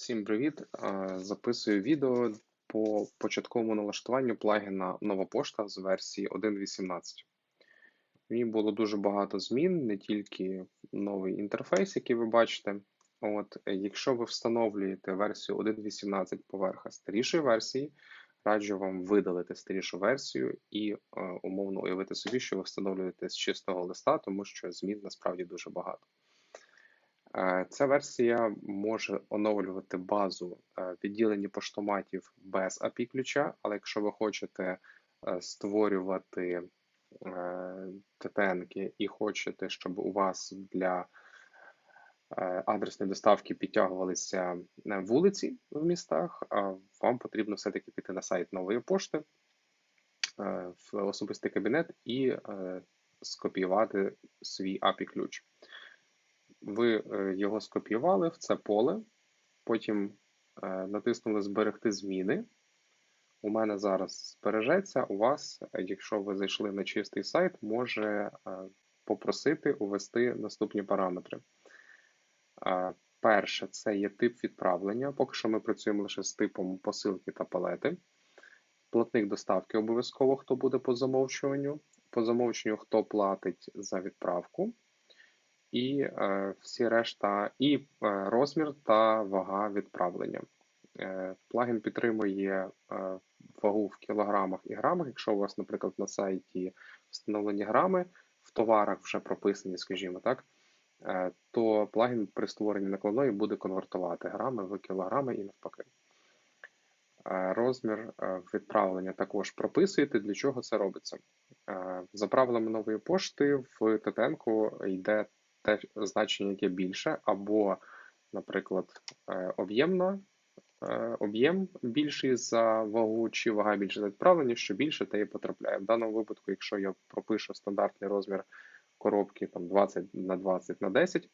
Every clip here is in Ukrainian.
Всім привіт! Е, Записую відео по початковому налаштуванню плагіна Нова пошта з версії 1.18. В ній було дуже багато змін, не тільки новий інтерфейс, який ви бачите. От, Якщо ви встановлюєте версію 1.18 поверха старішої версії, раджу вам видалити старішу версію і е, умовно уявити собі, що ви встановлюєте з чистого листа, тому що змін насправді дуже багато. Е, Ця версія може оновлювати базу е, відділення поштоматів без API ключа, але якщо ви хочете е, створювати ТТНки і хочете, щоб у вас для адресної доставки підтягувалися вулиці в містах, вам потрібно все-таки піти на сайт нової пошти в особистий кабінет і скопіювати свій API ключ ви е, його скопіювали в це поле, потім е, натиснули Зберегти зміни. У мене зараз збережеться. У вас, якщо ви зайшли на чистий сайт, може е, попросити увести наступні параметри. Перше, це є тип відправлення. Поки що ми працюємо лише з типом посилки та палети. Платник доставки обов'язково, хто буде по замовчуванню. По замовченню, хто платить за відправку і е, всі решта, і е, розмір та вага відправлення. Е, плагін підтримує вагу в кілограмах і грамах. Якщо у вас, наприклад, на сайті встановлені грами, в товарах вже прописані, скажімо так, то плагін при створенні накладної буде конвертувати грами в кілограми і навпаки. Розмір відправлення також прописуєте, для чого це робиться. За правилами нової пошти в ттн йде те значення, яке більше, або, наприклад, е, об'ємна, е, об'єм більший за вагу, чи вага більше за відправлення, що більше, те і потрапляє. В даному випадку, якщо я пропишу стандартний розмір коробки там 20 на 20 на 10,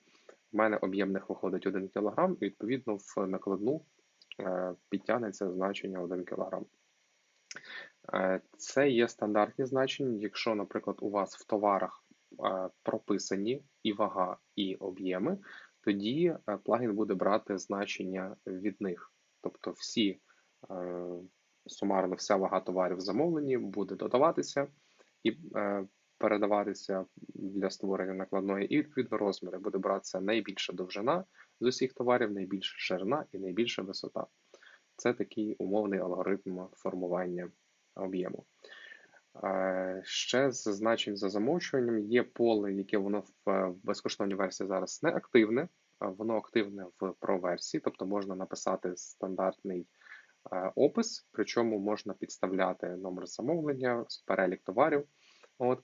в мене об'ємних виходить 1 кг, і відповідно в накладну е, підтягнеться значення 1 кг. Це є стандартні значення. Якщо, наприклад, у вас в товарах прописані і вага, і об'єми, тоді е, плагін буде брати значення від них. Тобто всі е, сумарно вся вага товарів замовлені буде додаватися і е, передаватися для створення накладної, і відповідно розміри буде братися найбільша довжина з усіх товарів, найбільша ширина і найбільша висота. Це такий умовний алгоритм формування об'єму. Ще з значень за замовчуванням є поле, яке воно в безкоштовній версії зараз не активне, воно активне в Pro версії, тобто можна написати стандартний опис, причому можна підставляти номер замовлення, перелік товарів. От.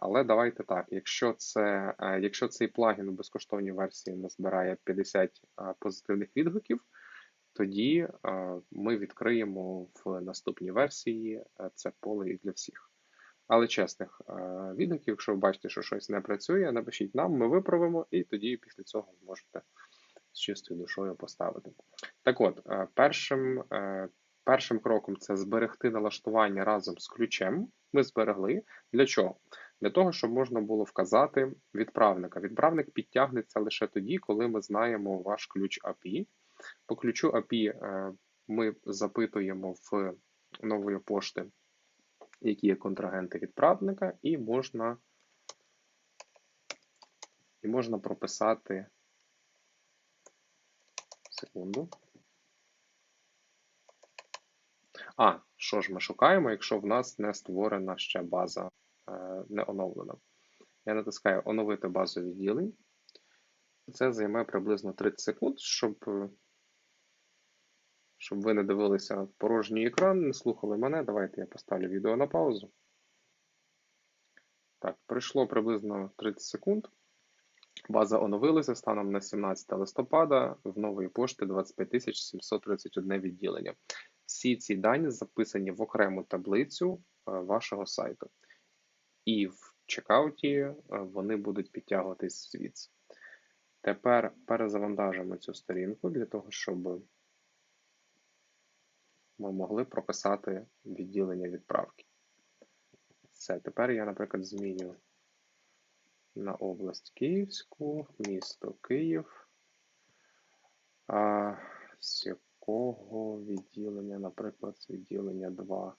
Але давайте так, якщо це, якщо цей плагін у безкоштовній версії не збирає 50 позитивних відгуків, тоді е, ми відкриємо в наступній версії е, це поле і для всіх. Але чесних е, відгуків, якщо ви бачите, що щось не працює, напишіть нам, ми виправимо, і тоді після цього можете з чистою душою поставити. Так от, першим першим кроком це зберегти налаштування разом з ключем. Ми зберегли. Для чого? Для того, щоб можна було вказати відправника. Відправник підтягнеться лише тоді, коли ми знаємо ваш ключ API. По ключу API е, ми запитуємо в нової пошти, які є контрагенти відправника, і можна і можна прописати секунду. А, що ж ми шукаємо, якщо в нас не створена ще база е, не оновлена? Я натискаю оновити базу відділень. Це займе приблизно 30 секунд, щоб щоб ви не дивилися порожній екран, не слухали мене. Давайте я поставлю відео на паузу. Так, пройшло приблизно 30 секунд. База оновилася станом на 17 листопада в нової пошти 25 731 відділення. Всі ці дані записані в окрему таблицю е, вашого сайту. І в чекауті е, вони будуть підтягуватись звідси. Тепер перезавантажимо цю сторінку для того, щоб ми могли прописати відділення відправки. Все, тепер я, наприклад, зміню на область Київську, місто Київ. з якого відділення, наприклад, з відділення 2.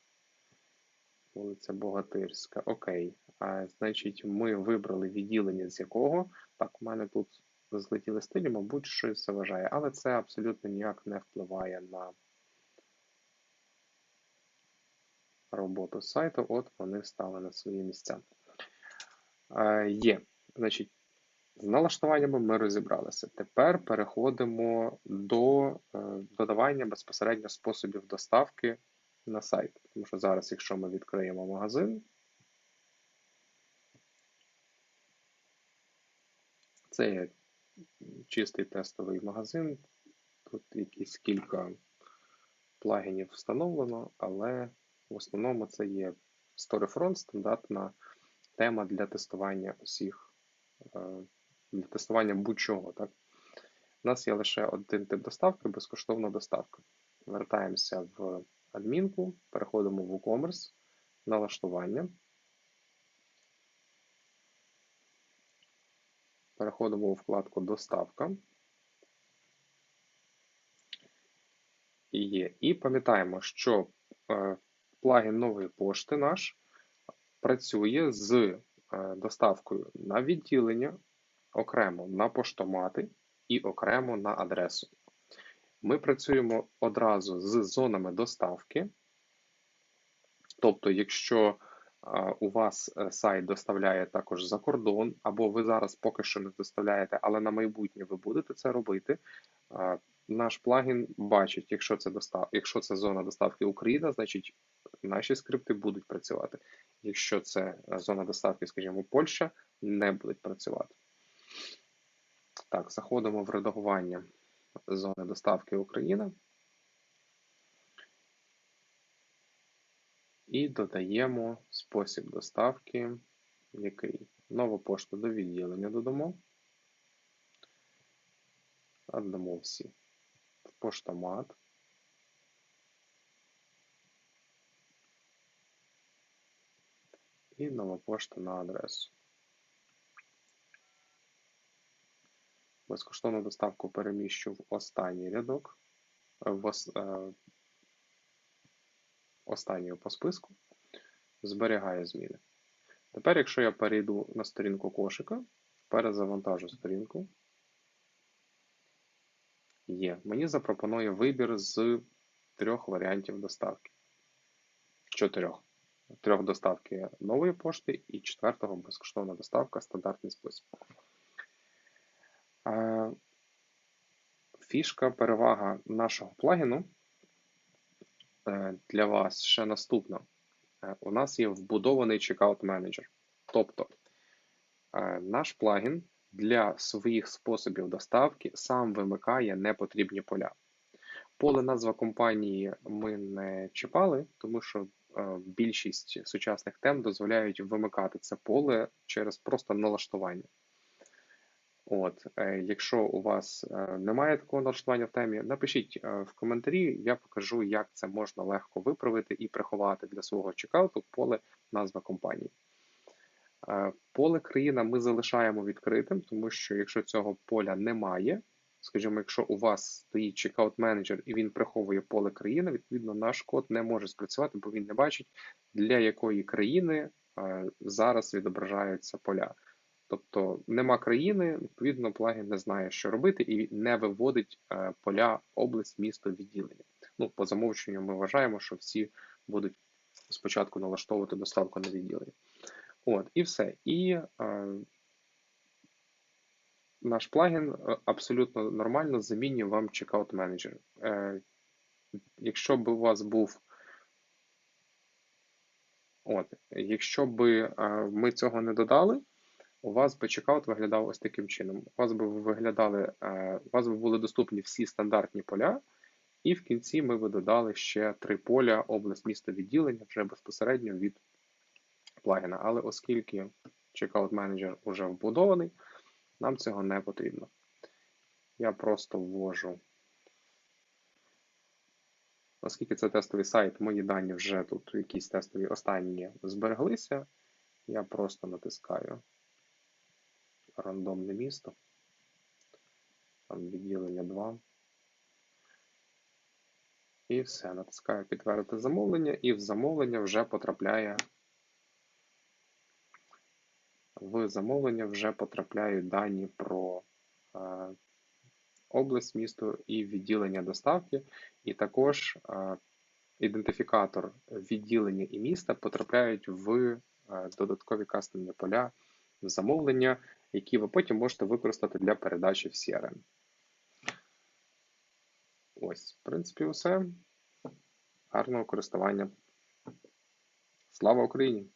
Вулиця Богатирська. Окей. А, Значить, ми вибрали відділення з якого. Так, у мене тут злетіли стилі, мабуть, щось заважає, але це абсолютно ніяк не впливає на роботу сайту. От вони стали на свої місця. Е, Є. Значить, з налаштуваннями ми розібралися. Тепер переходимо до е, додавання безпосередньо способів доставки на сайт. Тому що зараз, якщо ми відкриємо магазин, це є чистий тестовий магазин. Тут якісь кілька плагінів встановлено, але в основному це є Storyfront, стандартна тема для тестування усіх, е, для тестування будь-чого. Так? У нас є лише один тип доставки безкоштовна доставка. Вертаємося в адмінку, переходимо в WooCommerce, налаштування. Переходимо у вкладку Доставка. І є. І пам'ятаємо, що е, плагін нової пошти наш працює з е, доставкою на відділення, окремо на поштомати і окремо на адресу. Ми працюємо одразу з зонами доставки. Тобто, якщо у вас е, сайт доставляє також за кордон, або ви зараз поки що не доставляєте, але на майбутнє ви будете це робити. Наш плагін бачить, якщо це достав... якщо це зона доставки Україна, значить наші скрипти будуть працювати. Якщо це зона доставки, скажімо, Польща, не будуть працювати. Так, заходимо в редагування зони доставки Україна. І додаємо спосіб доставки, який нову пошту до відділення додамо. Додамо всі поштомат. І нова пошта на адресу. Безкоштовну доставку переміщу в останній рядок, в е, останнього по списку, зберігаю зміни. Тепер, якщо я перейду на сторінку кошика, перезавантажу сторінку, є. Мені запропонує вибір з трьох варіантів доставки. Чотирьох. Трьох доставки нової пошти і четвертого безкоштовна доставка стандартний спосіб. Фішка перевага нашого плагіну Е, для вас ще наступна. Е, у нас є вбудований чекаут менеджер. Тобто е, наш плагін для своїх способів доставки сам вимикає непотрібні поля. Поле назва компанії ми не чіпали, тому що більшість сучасних тем дозволяють вимикати це поле через просто налаштування. От, е, Якщо у вас е, немає такого налаштування в темі, напишіть е, в коментарі, я покажу, як це можна легко виправити і приховати для свого чекауту поле назва компанії. Поле країна ми залишаємо відкритим, тому що якщо цього поля немає, скажімо, якщо у вас стоїть чекаут менеджер і він приховує поле країна, відповідно наш код не може спрацювати, бо він не бачить, для якої країни зараз відображаються поля. Тобто нема країни, відповідно, плагін не знає, що робити, і не виводить е, поля, область, місто, відділення. Ну, по замовченню ми вважаємо, що всі будуть спочатку налаштовувати доставку на відділення. От, і все. І е, наш плагін е, абсолютно нормально замінює вам чекаут менеджер. Е, Якщо б у вас був. От, Якщо б ми цього не додали, у вас би чекаут виглядав ось таким чином. У вас би виглядали, е, у вас би були доступні всі стандартні поля, і в кінці ми би додали ще три поля, область місто відділення вже безпосередньо від плагіна. Але оскільки чекаут менеджер вже вбудований, нам цього не потрібно. Я просто ввожу. Оскільки це тестовий сайт, мої дані вже тут якісь тестові останні збереглися, я просто натискаю рандомне місто. Там відділення 2. І все. Натискаю підтвердити замовлення, і в замовлення вже потрапляє. В замовлення вже потрапляють дані про е, область, місто і відділення доставки, і також е, ідентифікатор відділення і міста потрапляють в е, додаткові кастомні поля замовлення, які ви потім можете використати для передачі в CRM. Ось, в принципі, все. Гарного користування. Слава Україні!